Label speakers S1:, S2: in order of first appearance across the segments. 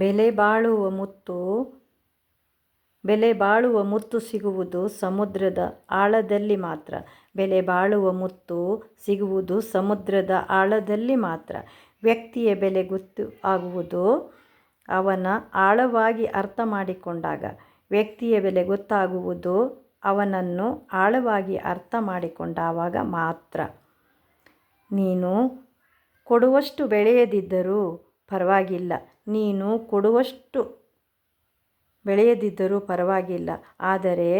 S1: ಬೆಲೆ ಬಾಳುವ ಮುತ್ತು, ಬೆಲೆ ಬಾಳುವ ಮುತ್ತು ಸಿಗುವುದು ಸಮುದ್ರದ ಆಳದಲ್ಲಿ ಮಾತ್ರ. ಬೆಲೆ ಬಾಳುವ ಮುತ್ತು ಸಿಗುವುದು ಸಮುದ್ರದ ಆಳದಲ್ಲಿ ಮಾತ್ರ. ವ್ಯಕ್ತಿಯ ಬೆಲೆ ಗೊತ್ತು ಆಗುವುದು ಅವನ ಆಳವಾಗಿ ಅರ್ಥ ಮಾಡಿಕೊಂಡಾಗ. ವ್ಯಕ್ತಿಯ ಬೆಲೆ ಗೊತ್ತಾಗುವುದು ಅವನನ್ನು ಆಳವಾಗಿ ಅರ್ಥ ಮಾಡಿಕೊಂಡಾಗ ಮಾತ್ರ. ನೀನು ಕೊಡುವಷ್ಟು ಬೆಳೆಯದಿದ್ದರೂ ಪರವಾಗಿಲ್ಲ. ನೀನು ಕೊಡುವಷ್ಟು ಬೆಳೆಯದಿದ್ದರೂ ಪರವಾಗಿಲ್ಲ. ಆದರೆ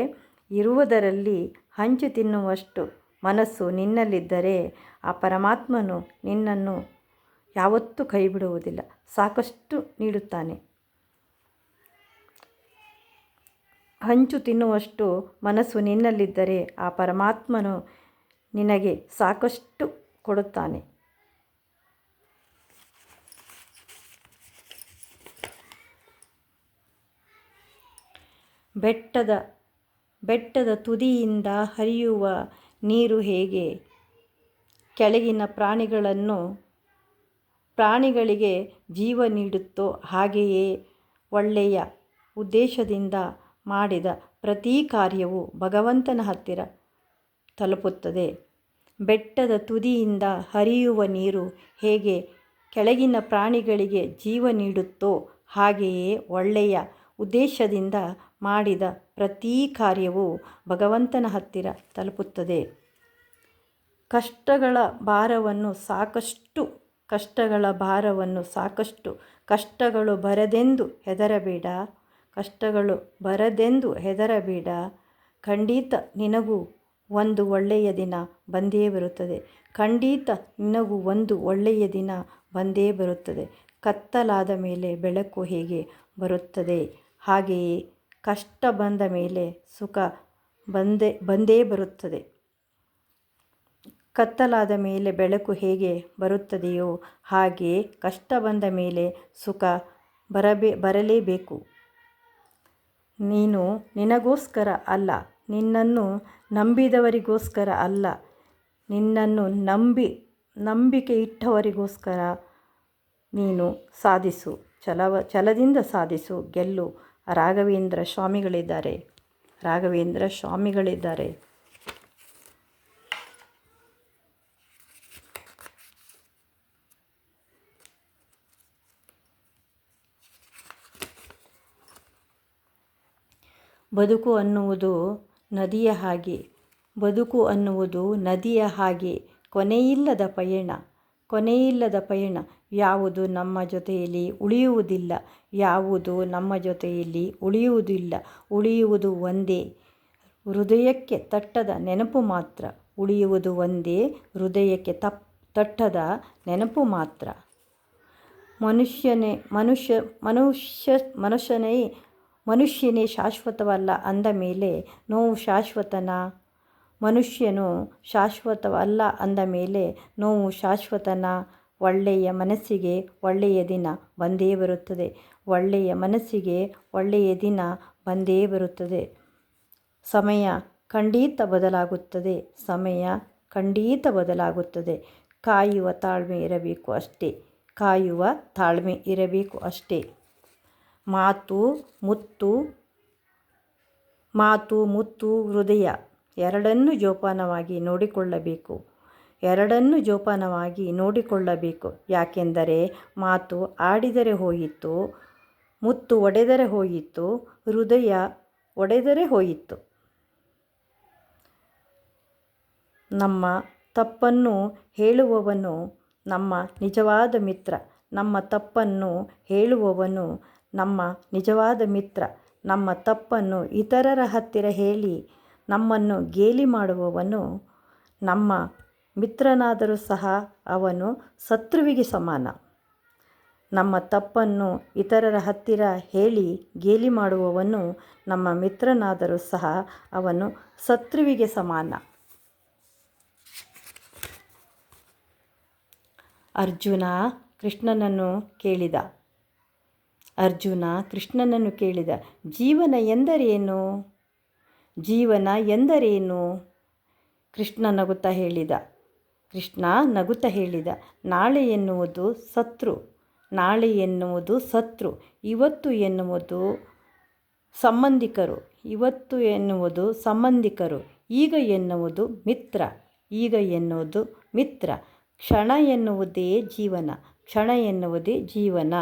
S1: ಇರುವುದರಲ್ಲಿ ಹಂಚು ತಿನ್ನುವಷ್ಟು ಮನಸ್ಸು ನಿನ್ನಲ್ಲಿದ್ದರೆ ಆ ಪರಮಾತ್ಮನು ನಿನ್ನನ್ನು ಯಾವತ್ತೂ ಕೈಬಿಡುವುದಿಲ್ಲ. ಸಾಕಷ್ಟು ನೀಡುತ್ತಾನೆ. ಹಂಚು ತಿನ್ನುವಷ್ಟು ಮನಸ್ಸು ನಿನ್ನಲ್ಲಿದ್ದರೆ ಆ ಪರಮಾತ್ಮನು ನಿನಗೆ ಸಾಕಷ್ಟು ಕೊಡುತ್ತಾನೆ. ಬೆಟ್ಟದ ಬೆಟ್ಟದ ತುದಿಯಿಂದ ಹರಿಯುವ ನೀರು ಹೇಗೆ? ಕೆಳಗಿನ ಪ್ರಾಣಿಗಳನ್ನು ಪ್ರಾಣಿಗಳಿಗೆ ಜೀವ ನೀಡುತ್ತೋ ಹಾಗೆಯೇ ಒಳ್ಳೆಯ ಉದ್ದೇಶದಿಂದ ಮಾಡಿದ ಪ್ರತಿ ಕಾರ್ಯವು ಭಗವಂತನ ಹತ್ತಿರ ತಲುಪುತ್ತದೆ. ಬೆಟ್ಟದ ತುದಿಯಿಂದ ಹರಿಯುವ ನೀರು ಹೇಗೆ ಕೆಳಗಿನ ಪ್ರಾಣಿಗಳಿಗೆ ಜೀವ ನೀಡುತ್ತೋ ಹಾಗೆಯೇ ಒಳ್ಳೆಯ ಉದ್ದೇಶದಿಂದ ಮಾಡಿದ ಪ್ರತಿ ಕಾರ್ಯವು ಭಗವಂತನ ಹತ್ತಿರ ತಲುಪುತ್ತದೆ. ಕಷ್ಟಗಳ ಭಾರವನ್ನು ಸಾಕಷ್ಟು, ಕಷ್ಟಗಳ ಭಾರವನ್ನು ಸಾಕಷ್ಟು, ಕಷ್ಟಗಳು ಬರದೆಂದು ಹೆದರಬೇಡ, ಕಷ್ಟಗಳು ಬರದೆಂದು ಹೆದರಬೇಡ. ಖಂಡಿತ ನಿನಗೂ ಒಂದು ಒಳ್ಳೆಯ ದಿನ ಬಂದೇ ಬರುತ್ತದೆ. ಖಂಡಿತ ನಿನಗೂ ಒಂದು ಒಳ್ಳೆಯ ದಿನ ಬಂದೇ ಬರುತ್ತದೆ. ಕತ್ತಲಾದ ಮೇಲೆ ಬೆಳಕು ಹೇಗೆ ಬರುತ್ತದೆ? ಹಾಗೆಯೇ ಕಷ್ಟ ಬಂದ ಮೇಲೆ ಸುಖ ಬಂದೇ ಬಂದೇ ಬರುತ್ತದೆ. ಕತ್ತಲಾದ ಮೇಲೆ ಬೆಳಕು ಹೇಗೆ ಬರುತ್ತದೆಯೋ ಹಾಗೆ ಕಷ್ಟ ಬಂದ ಮೇಲೆ ಸುಖ ಬರಬೇ, ಬರಲೇಬೇಕು. ನೀನು ನಿನಗೋಸ್ಕರ ಅಲ್ಲ, ನಿನ್ನನ್ನು ನಂಬಿದವರಿಗೋಸ್ಕರ ಅಲ್ಲ, ನಿನ್ನನ್ನು ನಂಬಿ, ನಂಬಿಕೆ ಇಟ್ಟವರಿಗೋಸ್ಕರ ನೀನು ಸಾಧಿಸು ಛಲವ ಛಲದಿಂದ ಸಾಧಿಸು, ಗೆಲ್ಲು. ರಾಘವೇಂದ್ರ ಸ್ವಾಮಿಗಳಿದ್ದಾರೆ. ರಾಘವೇಂದ್ರ ಸ್ವಾಮಿಗಳಿದ್ದಾರೆ. ಬದುಕು ಅನ್ನುವುದು ನದಿಯ ಹಾಗೆ. ಬದುಕು ಅನ್ನುವುದು ನದಿಯ ಹಾಗೆ. ಕೊನೆಯಿಲ್ಲದ ಪಯಣ. ಕೊನೆಯಿಲ್ಲದ ಪಯಣ. ಯಾವುದು ನಮ್ಮ ಜೊತೆಯಲ್ಲಿ ಉಳಿಯುವುದಿಲ್ಲ, ಯಾವುದು ನಮ್ಮ ಜೊತೆಯಲ್ಲಿ ಉಳಿಯುವುದಿಲ್ಲ. ಉಳಿಯುವುದು ಒಂದೇ, ಹೃದಯಕ್ಕೆ ತಟ್ಟದ ನೆನಪು ಮಾತ್ರ. ಉಳಿಯುವುದು ಒಂದೇ, ಹೃದಯಕ್ಕೆ ತಪ್, ತಟ್ಟದ ನೆನಪು ಮಾತ್ರ. ಮನುಷ್ಯನೇ, ಮನುಷ್ಯ ಮನುಷ್ಯ, ಮನುಷ್ಯನೇ ಮನುಷ್ಯನೇ ಶಾಶ್ವತವಲ್ಲ ಅಂದ ಮೇಲೆ ನೋವು ಶಾಶ್ವತನ? ಮನುಷ್ಯನು ಶಾಶ್ವತವಲ್ಲ ಅಂದ ಮೇಲೆ ನೋವು ಶಾಶ್ವತನ, ಒಳ್ಳೆಯ ಮನಸ್ಸಿಗೆ ಒಳ್ಳೆಯ ದಿನ ಬಂದೇ ಬರುತ್ತದೆ. ಒಳ್ಳೆಯ ಮನಸ್ಸಿಗೆ ಒಳ್ಳೆಯ ದಿನ ಬಂದೇ ಬರುತ್ತದೆ. ಸಮಯ ಖಂಡಿತ ಬದಲಾಗುತ್ತದೆ. ಸಮಯ ಖಂಡಿತ ಬದಲಾಗುತ್ತದೆ. ಕಾಯುವ ತಾಳ್ಮೆ ಇರಬೇಕು ಅಷ್ಟೇ. ಕಾಯುವ ತಾಳ್ಮೆ ಇರಬೇಕು ಅಷ್ಟೇ. ಮಾತು ಮುತ್ತು ಮಾತು ಮುತ್ತು ಹೃದಯ. ಎರಡನ್ನೂ ಜೋಪಾನವಾಗಿ ನೋಡಿಕೊಳ್ಳಬೇಕು. ಎರಡನ್ನೂ ಜೋಪಾನವಾಗಿ ನೋಡಿಕೊಳ್ಳಬೇಕು. ಯಾಕೆಂದರೆ ಮಾತು ಆಡಿದರೆ ಹೋಯಿತು, ಮುತ್ತು ಒಡೆದರೆ ಹೋಯಿತು, ಹೃದಯ ಒಡೆದರೆ ಹೋಯಿತು. ನಮ್ಮ ತಪ್ಪನ್ನು ಹೇಳುವವನು ನಮ್ಮ ನಿಜವಾದ ಮಿತ್ರ. ನಮ್ಮ ತಪ್ಪನ್ನು ಹೇಳುವವನು ನಮ್ಮ ನಿಜವಾದ ಮಿತ್ರ. ನಮ್ಮ ತಪ್ಪನ್ನು ಇತರರ ಹತ್ತಿರ ಹೇಳಿ ನಮ್ಮನ್ನು ಗೇಲಿ ಮಾಡುವವನು ನಮ್ಮ ಮಿತ್ರನಾದರೂ ಸಹ ಅವನು ಶತ್ರುವಿಗೆ ಸಮಾನ. ನಮ್ಮ ತಪ್ಪನ್ನು ಇತರರ ಹತ್ತಿರ ಹೇಳಿ ಗೇಲಿ ಮಾಡುವವನು ನಮ್ಮ ಮಿತ್ರನಾದರೂ ಸಹ ಅವನು ಶತ್ರುವಿಗೆ ಸಮಾನ. ಅರ್ಜುನ ಕೃಷ್ಣನನ್ನು ಕೇಳಿದ. ಅರ್ಜುನ ಕೃಷ್ಣನನ್ನು ಕೇಳಿದ. ಜೀವನ ಎಂದರೇನು? ಜೀವನ ಎಂದರೇನು? ಕೃಷ್ಣ ನಗುತ್ತಾ ಹೇಳಿದ. ಕೃಷ್ಣ ನಗುತ್ತಾ ಹೇಳಿದ. ನಾಳೆ ಎನ್ನುವುದು ಸತ್ರು. ನಾಳೆ ಎನ್ನುವುದು ಸತ್ರು. ಇವತ್ತು ಎನ್ನುವುದು ಸಂಬಂಧಿಕರು. ಇವತ್ತು ಎನ್ನುವುದು ಸಂಬಂಧಿಕರು. ಈಗ ಎನ್ನುವುದು ಮಿತ್ರ. ಈಗ ಎನ್ನುವುದು ಮಿತ್ರ. ಕ್ಷಣ ಎನ್ನುವುದೇ ಜೀವನ. ಕ್ಷಣ ಎನ್ನುವುದೇ ಜೀವನ.